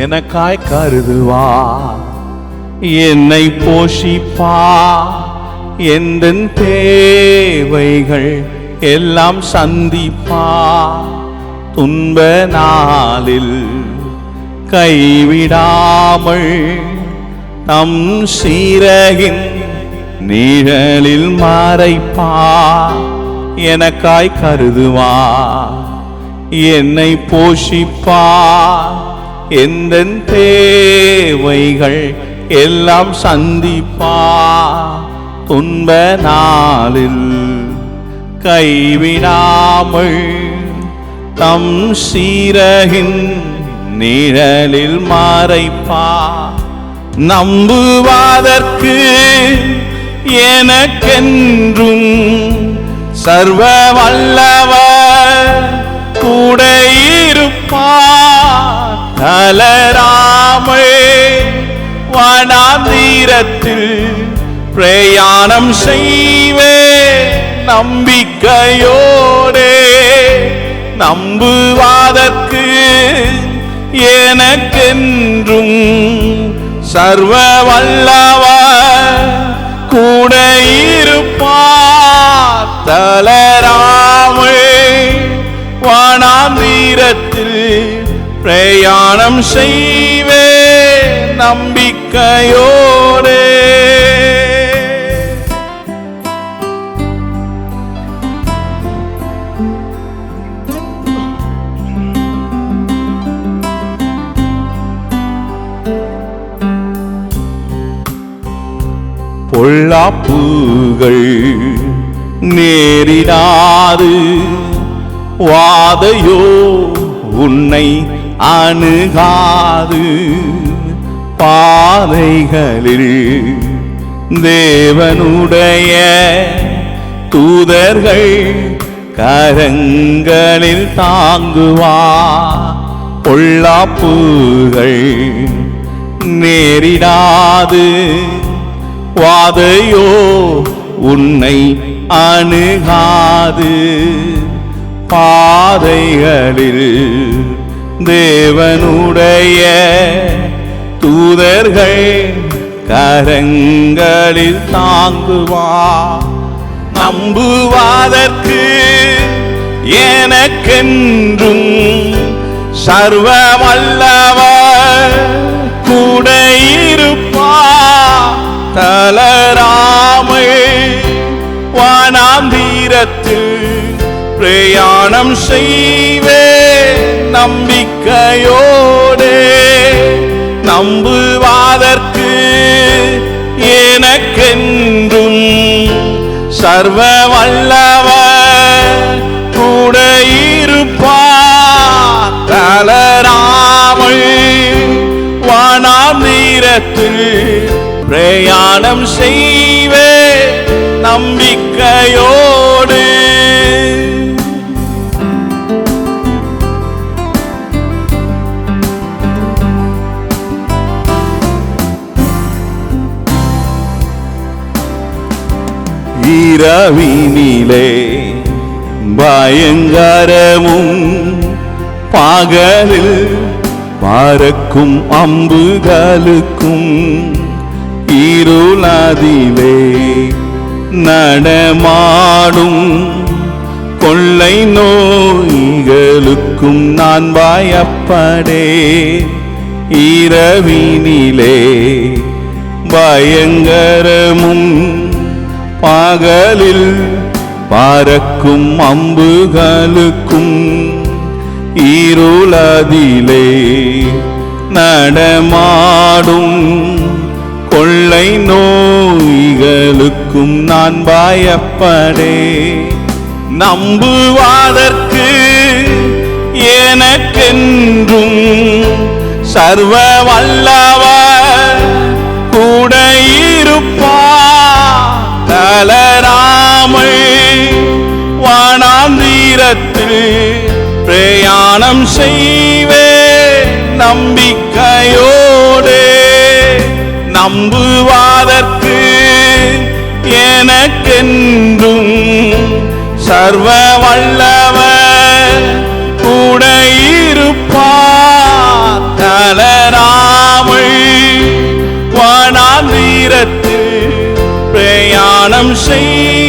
எனக்காய் கருதுவா? என்னை போஷிப்பா? எந்தன் தேவைகள் எல்லாம் சந்திப்பா? துன்ப நாளில் கைவிடாமல் தம் சீரகின் நிழலில் மறைப்பா? எனக்காய் கருதுவா? என்னை போஷிப்பா? எந்த தேவைகள் எல்லாம் சந்திப்பா? துன்ப நாளில் கைவிடாமல் தம் சீரகின் நிழலில் மறைப்பா? நம்புவாதற்கு எனக்கென்றும் சர்வ வல்லவர் கூட இருப்பார் அலராமே வனாந்தீரத்தில் பிரயாணம் செய்வே நம்பிக்கையோடே. நம்புவாதற்கு எனக்கென்றும் சர்வ வல்லவ கூட இருப்பார். தலராமே வானாந்தீரத்தில் பிரயாணம் செய்வே நம்பிக்கையோடே. பொல்லாப்புகள் நேரிடாது. வாதையோ உன்னை அணுகாது பாதைகளில் தேவனுடைய தூதர்கள் கரங்களில் தாங்குவா பொல்லாப்புகள் நேரிடாது. வாதையோ உன்னை அணுகாது. பாதைகளில் தேவனுடைய தூதர்கள் கரங்களில் தாங்குவா. நம்புவாதற்கு எனக்கென்றும் சர்வமல்லவர் கூட இருப்பா தளராமல் வானாந்தீரத்தில் பிரயாணம் செய்வே. நம்பிக்கையோடே நம்புவாதற்கு எனக்கென்றும் சர்வ வல்லவர் கூட இருப்பார். தளராமல் வானாந்தீரத்தில் பிரயாணம் செய்வே. நம்பிக்கையோ இரவினிலே பயங்கரமும் பகலில் பறக்கும் அம்புகளுக்கும் இருளாதிலே நடமாடும் கொள்ளை நோய்களுக்கும் நான் பயப்படே. இரவினிலே பயங்கரமும் பகலில் பறக்கும் அம்புகளுக்கும் இருளதிலே நடமாடும் கொள்ளை நோய்களுக்கும் நான் பயப்படே. நம்புவதற்கு எனக்கென்றும் சர்வ வல்லவர் கூட இருப்பார். மலராமல் வானாந்தீரத்தில் பிரயாணம் செய்வே நம்பிக்கையோடே நம்புவாதற்கு எனக்கென்றும் சர்வ வல்லவர் கூட இருப்பார். தளராமல் வானாந்தீரத்தில் தியானம் செய்